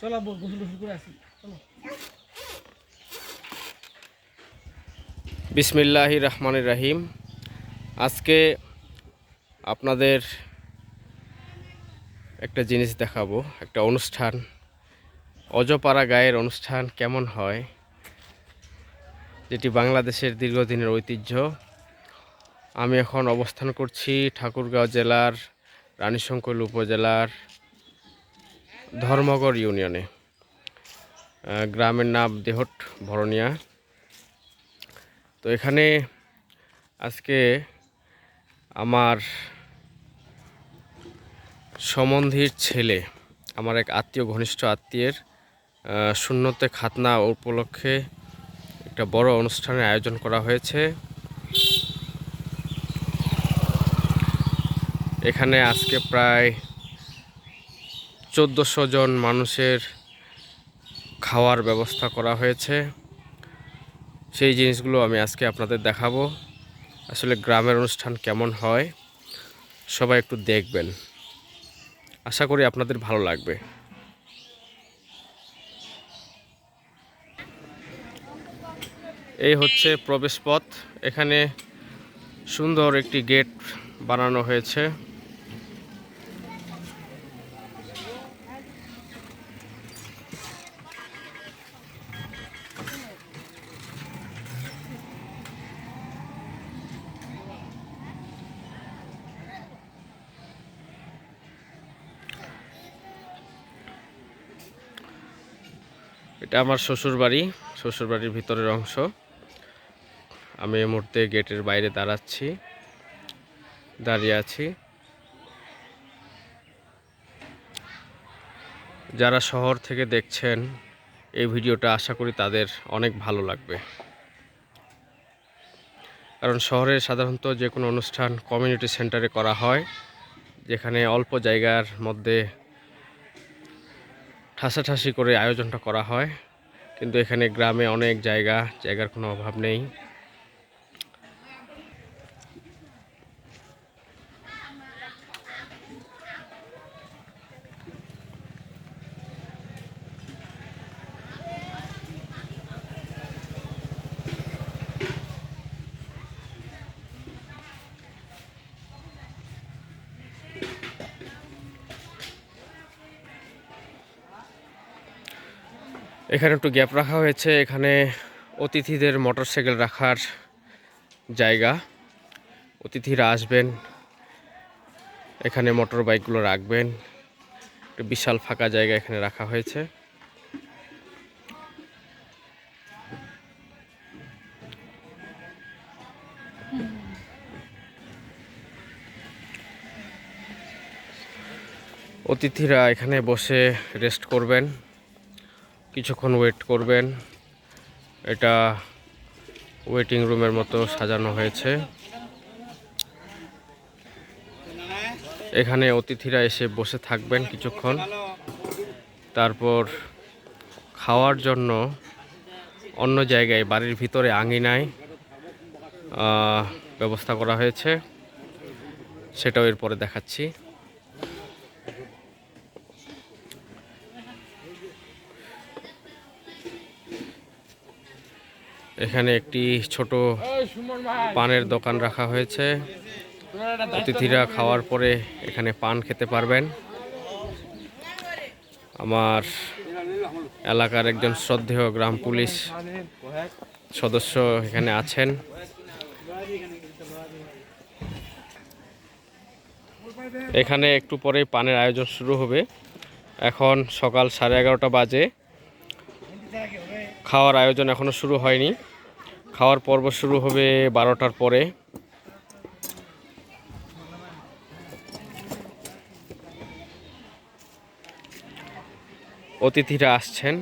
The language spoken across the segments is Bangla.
চলো আব্বু, গোসল করে আসি। চলো। বিসমিল্লাহ রহমানির রাহিম। আজকে আপনাদের একটা জিনিস দেখাবো, একটা অনুষ্ঠান। অজপাড়া গায়ের অনুষ্ঠান কেমন হয়, যেটি বাংলাদেশের দীর্ঘদিনের ঐতিহ্য। আমি এখন অবস্থান করছি ঠাকুরগাঁও জেলার রানীশঙ্কল উপজেলার ধর্মগড় ইউনিয়নে। গ্রামের নাম দেহট ভরণিয়া। তো এখানে আজকে আমার সম্বন্ধীর ছেলে, আমার এক আত্মীয়, ঘনিষ্ঠ আত্মীয়ের শূন্যতে খাতনা উপলক্ষে একটা বড় অনুষ্ঠানের আয়োজন করা হয়েছে। এখানে আজকে প্রায় চোদ্দোশো জন মানুষের খাওয়ার ব্যবস্থা করা হয়েছে। সেই জিনিসগুলো আমি আজকে আপনাদের দেখাবো। আসলে গ্রামের অনুষ্ঠান কেমন হয়, সবাই একটু দেখবেন। আশা করি আপনাদের ভালো লাগবে। এই হচ্ছে প্রবেশপথ। এখানে সুন্দর একটি গেট বানানো হয়েছে। এটা আমার শ্বশুর বাড়ি শ্বশুর বাড়ির ভিতরের অংশ। আমি এই মুহূর্তে গেটের বাইরে দাঁড়াচ্ছি, দাঁড়িয়ে আছি। যারা শহর থেকে দেখছেন এই ভিডিওটা, আশা করি তাদের অনেক ভালো লাগবে। কারণ শহরে সাধারণত যে কোনো অনুষ্ঠান কমিউনিটি সেন্টারে করা হয়, যেখানে অল্প জায়গার মধ্যে ঠাসাঠাসি করে আয়োজনটা করা হয়। কিন্তু এখানে গ্রামে অনেক জায়গা জায়গার কোনো অভাব নেই। এখানে একটু গ্যাপ রাখা হয়েছে। এখানে অতিথিদের মোটরসাইকেল রাখার জায়গা। অতিথিরা আসবেন, এখানে মোটর বাইকগুলো রাখবেন। একটা বিশাল ফাঁকা জায়গা এখানে রাখা হয়েছে। অতিথিরা এখানে বসে রেস্ট করবেন। কিছুক্ষণ ওয়েট করবেন। এটা ওয়েটিং রুমের মতো সাজানো হয়েছে। এখানে অতিথিরা এসে বসে থাকবেন কিছুক্ষণ। তারপর খাওয়ার জন্য অন্য জায়গায়, বাড়ির ভিতরে আঙিনায় ব্যবস্থা করা হয়েছে। সেটাও এরপরে দেখাচ্ছি। এখানে একটি ছোট পানের দোকান রাখা হয়েছে। অতিথিরা খাওয়ার পরে এখানে পান খেতে পারবেন। আমার এলাকার একজন শ্রদ্ধেয় গ্রাম পুলিশ সদস্য এখানে আছেন। এখানে একটু পরেই পানের আয়োজন শুরু হবে। এখন সকাল সাড়ে এগারোটা বাজে। খাওয়ার আয়োজন এখনও শুরু হয়নি। খাওয়ার পর্ব শুরু হবে বারোটার পরে। অতিথিরা আসছেন।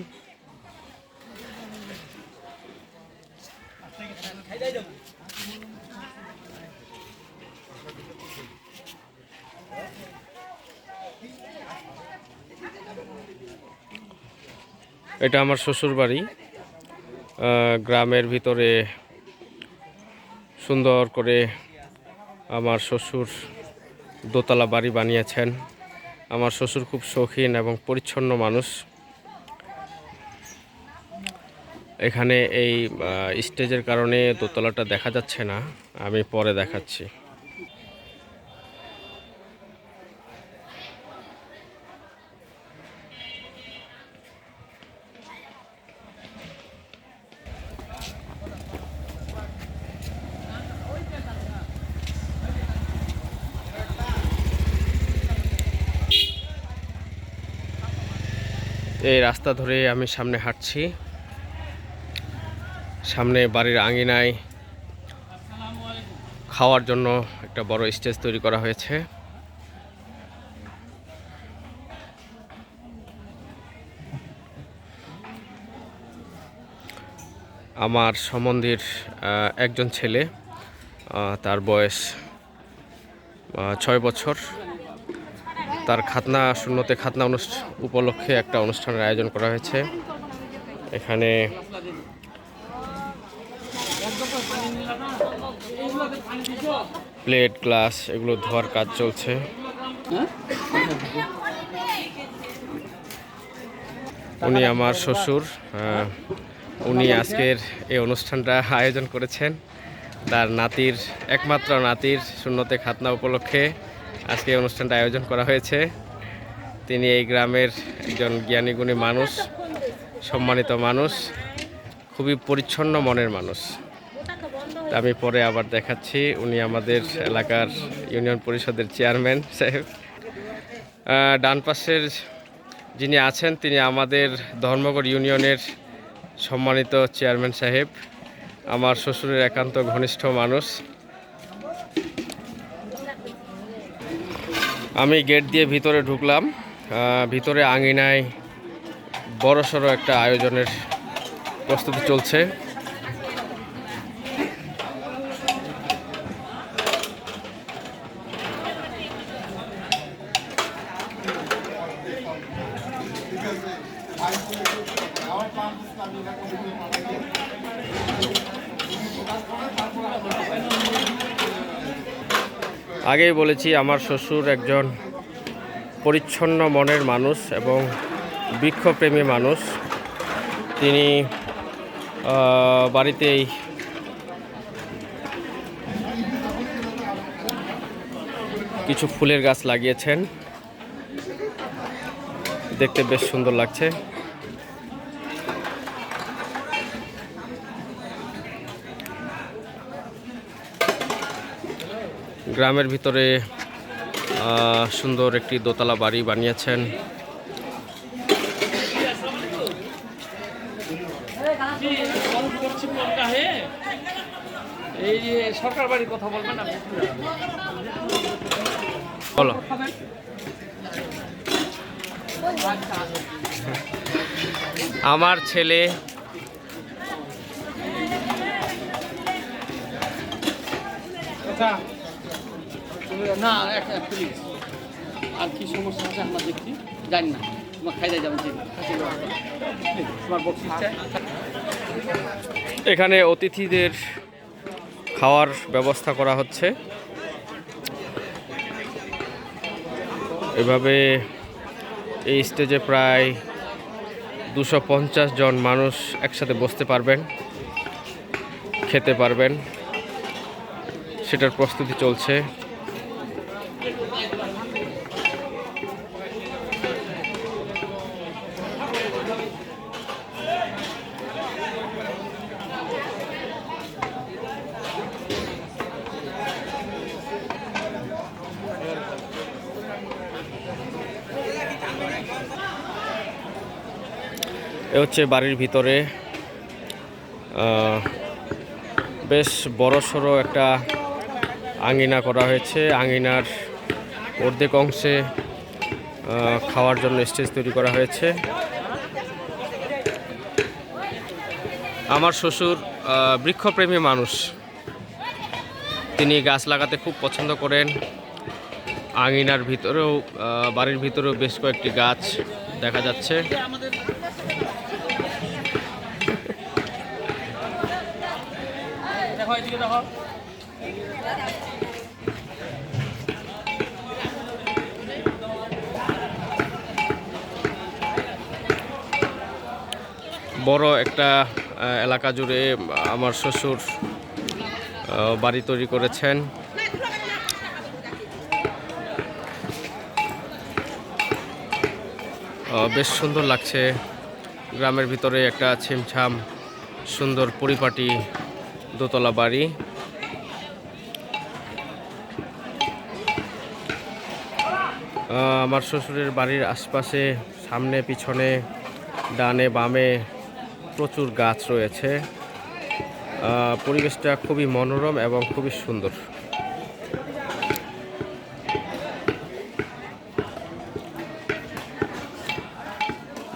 এটা আমার শ্বশুর বাড়ি গ্রামের ভিতরে সুন্দর করে আমার শ্বশুর দোতলা বাড়ি বানিয়েছেন। আমার শ্বশুর খুব শৌখিন এবং পরিচ্ছন্ন মানুষ। এখানে এই স্টেজের কারণে দোতলাটা দেখা যাচ্ছে না। আমি পরে দেখাচ্ছি। এই রাস্তা ধরে আমি সামনে হাঁটছি। সামনে বাড়ির আঙিনায় খাওয়ার জন্য একটা বড় স্টেজ তৈরি করা হয়েছে। আমার সম্বন্ধীর একজন ছেলে তার বয়স ছয় বছর। তার খাতনা শূন্যতে খাতনা অনুষ্ঠান উপলক্ষে একটা অনুষ্ঠানের আয়োজন করা হয়েছে। এখানে প্লেট, গ্লাস, এগুলো ধোয়ার কাজ চলছে। উনি আমার শ্বশুর উনি আজকের এই অনুষ্ঠানটা আয়োজন করেছেন। তার নাতির, একমাত্র নাতির শূন্যতে খাতনা উপলক্ষে আজকে অনুষ্ঠানটা আয়োজন করা হয়েছে। তিনি এই গ্রামের একজন জ্ঞানী গুণী মানুষ, সম্মানিত মানুষ, খুবই পরিচ্ছন্ন মনের মানুষ। আমি পরে আবার দেখাচ্ছি। উনি আমাদের এলাকার ইউনিয়ন পরিষদের চেয়ারম্যান সাহেব। ডান পাশের যিনি আছেন, তিনি আমাদের ধর্মগড় ইউনিয়নের সম্মানিত চেয়ারম্যান সাহেব। আমার শ্বশুরের একান্ত ঘনিষ্ঠ মানুষ। আমি গেট দিয়ে ভিতরে ঢুকলাম ভিতরে আঙিনায় বড়সড় একটা আয়োজনের প্রস্তুতি চলছে। আগেই বলেছি, আমার শ্বশুর একজন পরিচ্ছন্ন মনের মানুষ এবং বৃক্ষপ্রেমী মানুষ। তিনি বাড়িতেই কিছু ফুলের গাছ লাগিয়েছেন। দেখতে বেশ সুন্দর লাগছে। গ্রামের ভিতরে সুন্দর একটি দোতলা বাড়ি বানিয়েছেন। এই যে সরকার বাড়ির কথা বলবেন আপনি বলো। আমার ছেলে আর কি সমস্যা আছে আমরা দেখছি। জানি না, তোমার যাবেন তোমার এখানে অতিথিদের খাওয়ার ব্যবস্থা করা হচ্ছে। এভাবে এই স্টেজে প্রায় দুশো পঞ্চাশ জন মানুষ একসাথে বসতে পারবেন, খেতে পারবেন। সেটার প্রস্তুতি চলছে। হচ্ছে বাড়ির ভিতরে বেশ বড় সড়ো একটা আঙ্গিনা করা হয়েছে। আঙ্গিনার অর্ধেক অংশে খাওয়ার জন্য স্টেজ তৈরি করা হয়েছে। আমার শ্বশুর বৃক্ষপ্রেমী মানুষ। তিনি গাছ লাগাতে খুব পছন্দ করেন। আঙিনার ভিতরেও বাড়ির ভিতরেও বেশ কয়েকটি গাছ দেখা যাচ্ছে আমাদের দেখো এদিকে দেখো বড় একটা এলাকা জুড়ে আমার শ্বশুর বাড়ি তৈরি করেছেন। বেশ সুন্দর লাগছে। গ্রামের ভিতরে একটা ছিমছাম সুন্দর পরিপাটি দোতলা বাড়ি। আমার শ্বশুরের বাড়ির আশপাশে, সামনে, পিছনে, ডানে, বামে প্রচুর গাছ রয়েছে। পরিবেশটা খুবই মনোরম এবং খুবই সুন্দর।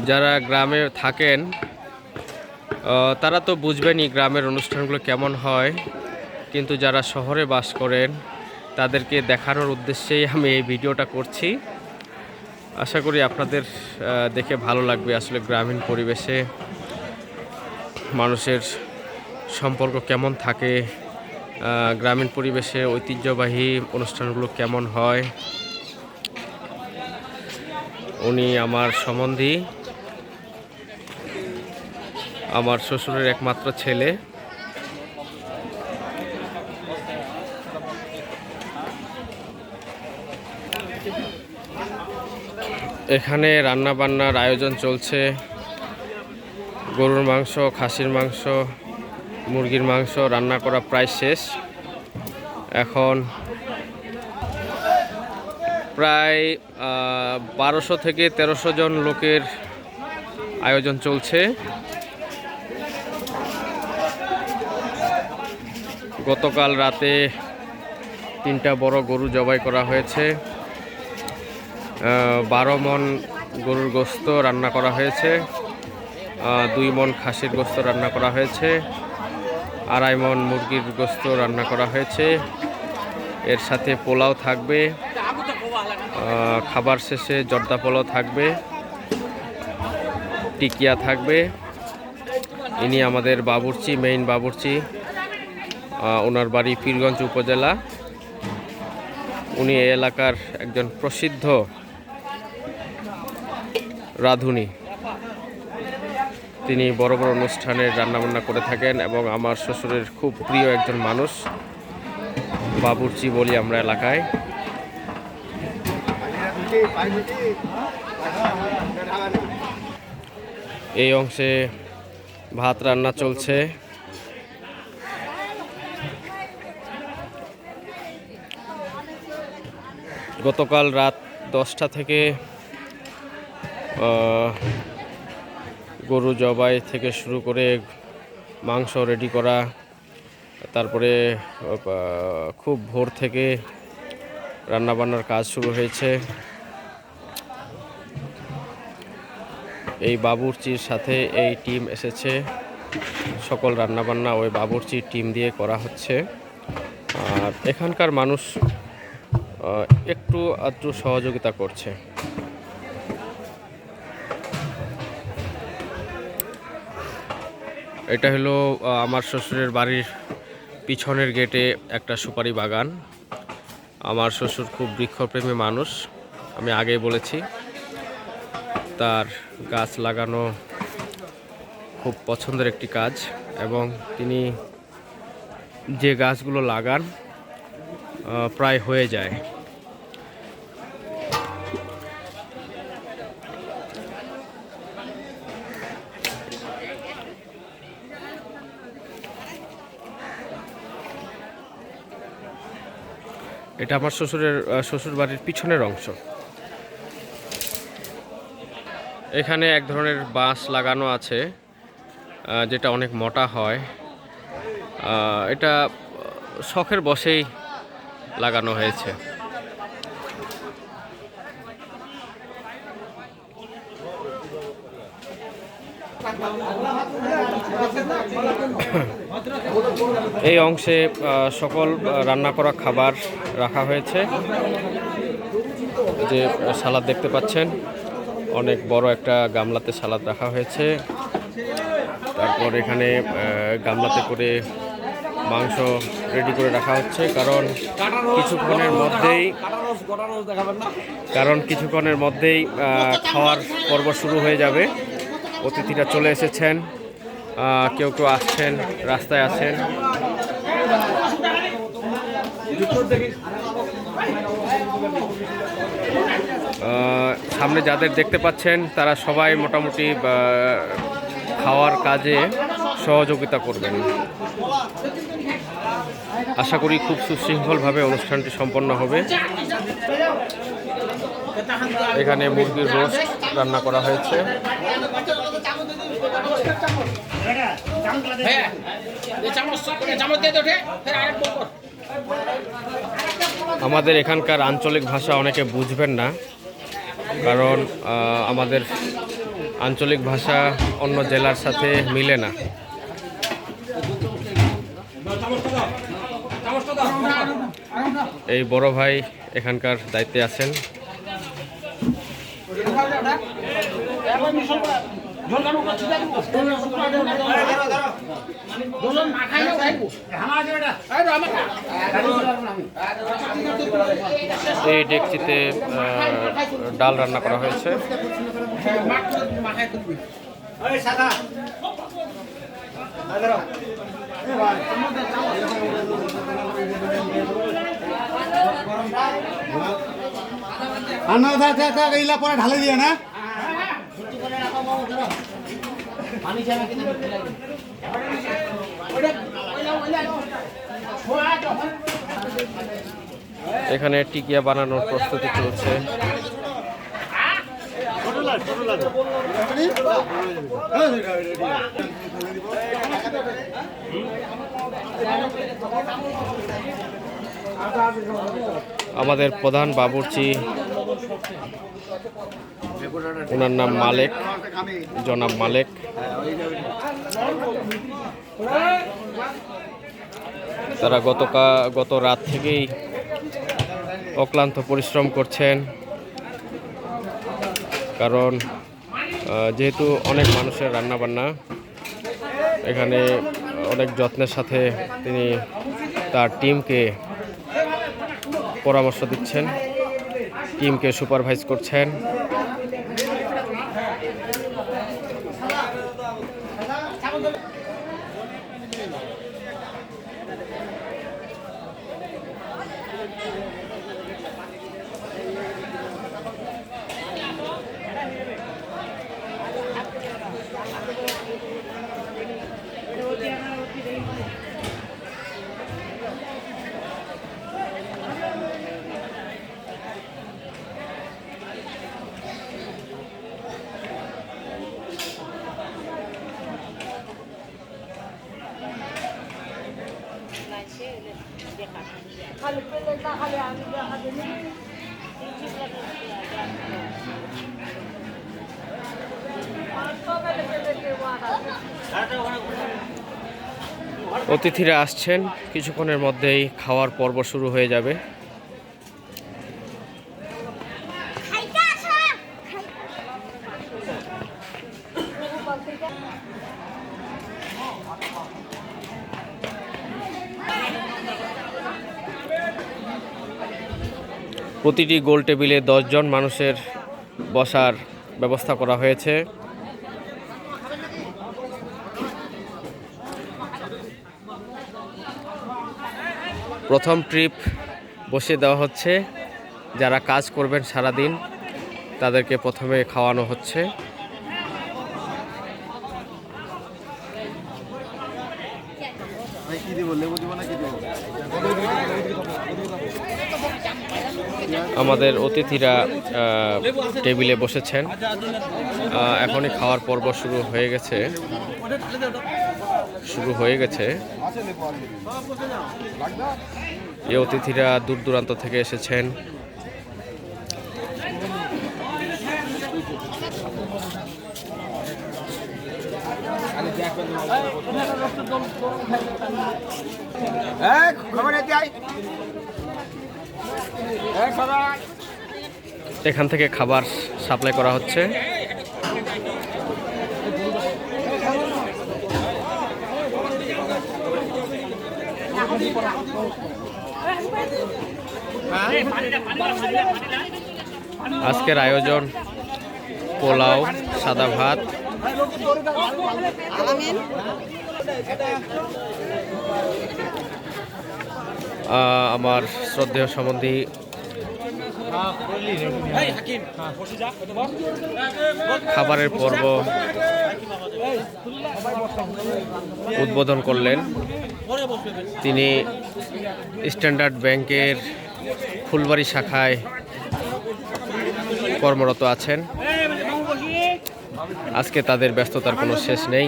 যারা গ্রামে থাকেন তারা তো বুঝবেনই গ্রামের অনুষ্ঠানগুলো কেমন হয়। কিন্তু যারা শহরে বাস করেন তাদেরকে দেখানোর উদ্দেশ্যেই আমি এই ভিডিওটা করছি। আশা করি আপনাদের দেখে ভালো লাগবে আসলে গ্রামীণ পরিবেশে মানুষের সম্পর্ক কেমন থাকে গ্রামীণ পরিবেশে ঐতিহ্যবাহী অনুষ্ঠানগুলো কেমন হয়। উনি আমার সম্বন্ধী। আমার শ্বশুরের একমাত্র ছেলে। এখানে রান্না বান্নার আয়োজন চলছে। গরুর মাংস, খাসির মাংস, মুরগির মাংস রান্না করা প্রায় শেষ। এখন প্রায় বারোশো থেকে তেরোশো জন লোকের আয়োজন চলছে। গতকাল রাতে তিনটা বড় গরু জবাই করা হয়েছে। বারো মন গরুর গোস্ত রান্না করা হয়েছে। দুই মন খাসির গোস্ত রান্না করা হয়েছে। আড়াই মন মুরগির গোস্ত রান্না করা হয়েছে। এর সাথে পোলাও থাকবে। খাবার শেষে জর্দা পোলাও থাকবে। টিকিয়া থাকবে। ইনি আমাদের বাবুর্চি মেইন বাবুর্চি। ওনার বাড়ি পীরগঞ্জ উপজেলা। উনি এলাকার একজন প্রসিদ্ধ রাঁধুনি। তিনি বড় বড় অনুষ্ঠানের রান্নাবান্না করে থাকেন এবং আমার শ্বশুরের খুব প্রিয় একজন মানুষ, বাবুর্চি বলি আমরা এলাকায়। এই অংশে ভাত রান্না চলছে। গতকাল রাত দশটা থেকে গরু জবাই থেকে শুরু করে মাংস রেডি করা, তারপরে খুব ভোর থেকে রান্নাবান্নার কাজ শুরু হয়েছে। এই বাবুর্চির সাথে এই টিম এসেছে। সকল রান্নাবান্না ওই বাবুর্চির টিম দিয়ে করা হচ্ছে। আর এখানকার মানুষ একটু আধটু সহযোগিতা করছে। এটা হলো আমার শ্বশুরের বাড়ির পিছনের গেটে একটা সুপারি বাগান। আমার শ্বশুর খুব বৃক্ষপ্রেমী মানুষ, আমি আগেই বলেছি। তার গাছ লাগানো খুব পছন্দের একটি কাজ এবং তিনি যে গাছগুলো লাগান প্রায় হয়ে যায়। এটা আমার শ্বশুরের শ্বশুর বাড়ির পিছনের অংশ। এখানে এক ধরনের বাঁশ লাগানো আছে যেটা অনেক মোটা হয়। এটা শখের বসেই লাগানো হয়েছে। এই অংশে সকল রান্না করা খাবার রাখা হয়েছে। যে সালাদ দেখতে পাচ্ছেন, অনেক বড় একটা গামলাতে সালাদ রাখা হয়েছে। তারপর এখানে গামলাতে করে মাংস রেডি করে রাখা হচ্ছে, কারণ কিছুক্ষণের মধ্যেই কারণ কিছুক্ষণের মধ্যেই খাওয়ার পর্ব শুরু হয়ে যাবে। অতিথিরা চলে এসেছেন। কেউ কেউ আসছেন, রাস্তায় আছেন। সামনে যাদের দেখতে পাচ্ছেন, তারা সবাই মোটামুটি খাওয়ার কাজে সহযোগিতা করবেন। আশা করি খুব সুশৃঙ্খলভাবে অনুষ্ঠানটি সম্পন্ন হবে। এখানে মুরগির রোস্ট রান্না করা হয়েছে। হ্যাঁ। আমাদের এখানকার আঞ্চলিক ভাষা অনেকে বুঝবেন না। কারণ আমাদের আঞ্চলিক ভাষা অন্য জেলার সাথে মিলে না। এই বড় ভাই এখানকার দায়িত্বে আছেন। এই ডেকচিতে ডাল রান্না করা হয়েছে। মাখায় করবি। আর না থাক থাক থাক পরে ঢালে দিয়ে না। এখানে টিকিয়া বানানোর প্রস্তুতি চলছে। আমাদের প্রধান বাবুর্চি ওনার নাম মালেক জনাব মালেক। তারা গতকা, গত রাত থেকেই অক্লান্ত পরিশ্রম করছেন। কারণ যেহেতু অনেক মানুষের রান্নাবান্না, এখানে অনেক যত্নের সাথে তিনি তার টিমকে পরামর্শ দিচ্ছেন, টিমকে সুপারভাইজ করছেন। অতিথিরা আসছেন। কিছুক্ষণের মধ্যেই খাওয়ার পর্ব শুরু হয়ে যাবে। প্রতিটি গোল টেবিলে দশজন মানুষের বসার ব্যবস্থা করা হয়েছে। প্রথম ট্রিপ বসিয়ে দেওয়া হচ্ছে। যারা কাজ করবেন সারাদিন, তাদেরকে প্রথমে খাওয়ানো হচ্ছে। আমাদের অতিথিরা টেবিলে বসেছেন। এখনই খাওয়ার পর্ব শুরু হয়ে গেছে। শুরু হয়ে গেছে। এই অতিথিরা দূর দূরান্ত থেকে এসেছেন। এখান থেকে খাবার সাপ্লাই করা হচ্ছে। আজকের আয়োজন পোলাও সাদা ভাত। আমার শ্রদ্ধেয় সম্বন্ধী খাবারের পর্ব উদ্বোধন করলেন। তিনি স্ট্যান্ডার্ড ব্যাংকের ফুলবাড়ি শাখায় কর্মরত আছেন। আজকে তাদের ব্যস্ততার কোনো শেষ নেই।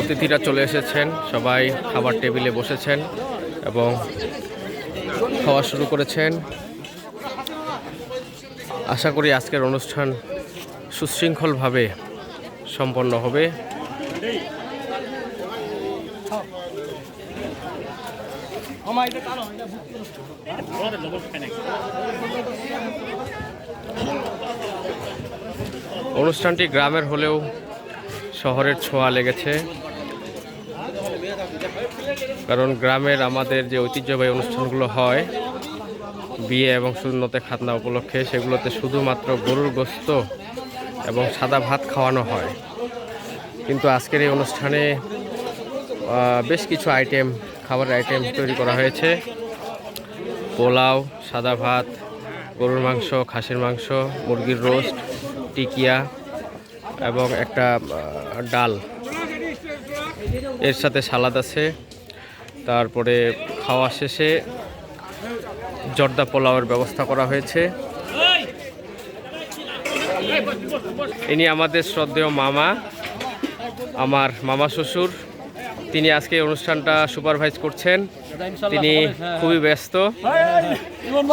অতিথিরা চলে এসেছেন, সবাই খাবার টেবিলে বসেছেন এবং খাওয়া শুরু করেছেন। আশা করি আজকের অনুষ্ঠান সুশৃঙ্খলভাবে সম্পন্ন হবে। অনুষ্ঠানটি গ্রামের হলেও শহরের ছোঁয়া লেগেছে। কারণ গ্রামের আমাদের যে ঐতিহ্যবাহী অনুষ্ঠানগুলো হয়, বিয়ে এবং শূন্যতে খাতনা উপলক্ষে সেগুলোতে শুধুমাত্র গরুর গোস্ত এবং সাদা ভাত খাওয়ানো হয়। কিন্তু আজকের এই অনুষ্ঠানে বেশ কিছু আইটেম খাবারের আইটেম তৈরি করা হয়েছে। পোলাও, সাদা ভাত, গরুর মাংস, খাসির মাংস, মুরগির রোস্ট টিকিয়া এবং একটা ডাল। এর সাথে সালাদ আছে। তারপরে খাওয়া শেষে জর্দা পোলাওয়ের ব্যবস্থা করা হয়েছে। ইনি আমাদের শ্রদ্ধেয় মামা, আমার মামা শ্বশুর। তিনি আজকে অনুষ্ঠানটা সুপারভাইজ করছেন। তিনি খুবই ব্যস্ত।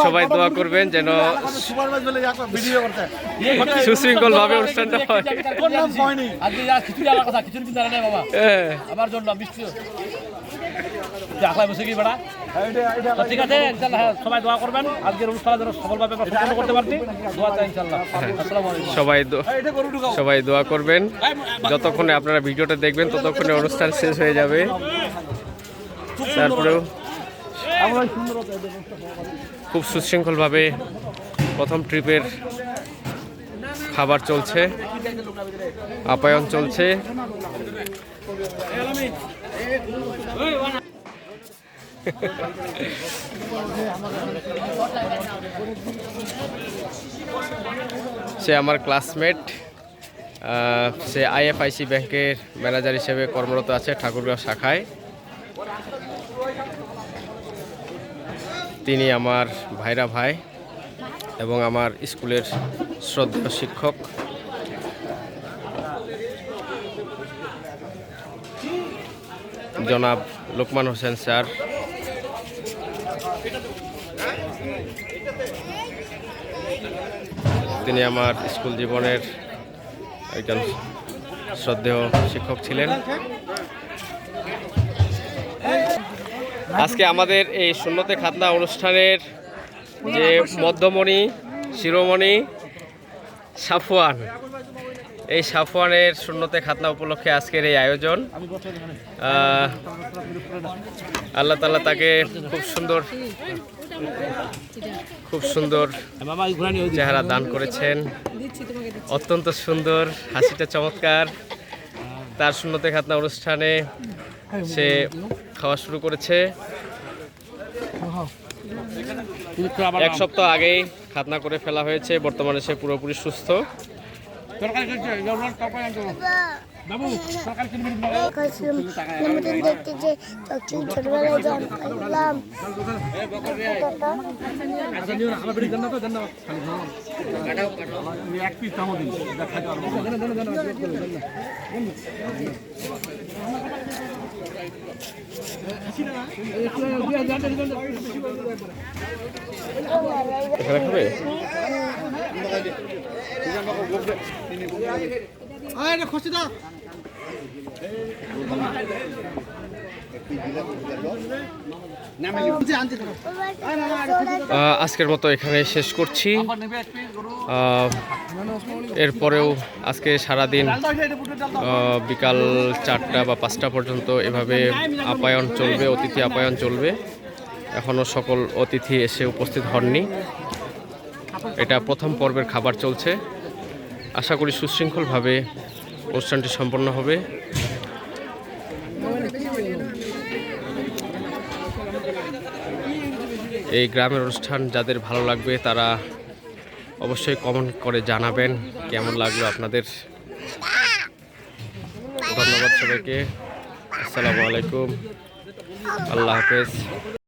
সবাই দোয়া করবেন যেন সুশৃঙ্খল ভাবে অনুষ্ঠানটা হয়। বসে কি বেড়া। ঠিক আছে, ইনশাল্লাহ সবাই দোয়া করবেন। আজকের যেন সফলভাবে আমরা সম্পন্ন করতে পারছি। দোয়া চাই ইনশাল্লাহ। সবাই সবাই দোয়া করবেন। যতক্ষণে আপনারা ভিডিওটা দেখবেন, ততক্ষণে অনুষ্ঠান শেষ হয়ে যাবে। তারপরেও খুব সুশৃঙ্খলভাবে প্রথম ট্রিপের খাবার চলছে, আপ্যায়ন চলছে। সে আমার ক্লাসমেট সে আইএফআইসি ব্যাংকের ম্যানেজার হিসেবে কর্মরত আছে ঠাকুরগাঁও শাখায়। তিনি আমার ভাইরা ভাই এবং আমার স্কুলের শ্রদ্ধেয় শিক্ষক। জনাব লোকমান হোসেন স্যার তিনি আমার স্কুল জীবনের একজন শ্রদ্ধেয় শিক্ষক ছিলেন। আজকে আমাদের এই শূন্যতে খাতনা অনুষ্ঠানের যে মধ্যমণি, শিরোমণি সাফওয়ান, এই সাফওয়ানের শূন্যতে খাতনা উপলক্ষে আজকের এই আয়োজন। আল্লাহ তাআলা তাকে খুব সুন্দর খুব সুন্দর চেহারা দান করেছেন। অত্যন্ত সুন্দর, হাসিটা চমৎকার। তার শূন্যতে খাতনা অনুষ্ঠানে সে খাওয়া শুরু করেছে। এক সপ্তাহ আগেই খাতনা করে ফেলা হয়েছে। বর্তমানে সে পুরোপুরি সুস্থ। জন্মদিন দেখতে যে তখন ছোটবেলায় জন্ম পাইলাম। আচ্ছা আজকের মতো এখানে শেষ করছি। এরপরেও আজকে সারাদিন বিকাল চারটা বা পাঁচটা পর্যন্ত এভাবে আপ্যায়ন চলবে, অতিথি আপ্যায়ন চলবে। এখনও সকল অতিথি এসে উপস্থিত হননি। এটা প্রথম পর্বের খাবার চলছে। আশা করি সুশৃঙ্খলভাবে অনুষ্ঠানটি সম্পন্ন হবে। এই গ্রামের অনুষ্ঠান যাদের ভালো লাগবে তারা অবশ্যই কমেন্ট করে জানাবেন কেমন লাগল আপনাদের। ধন্যবাদ সবাইকে। আসসালামু আলাইকুম। আল্লাহ হাফেজ।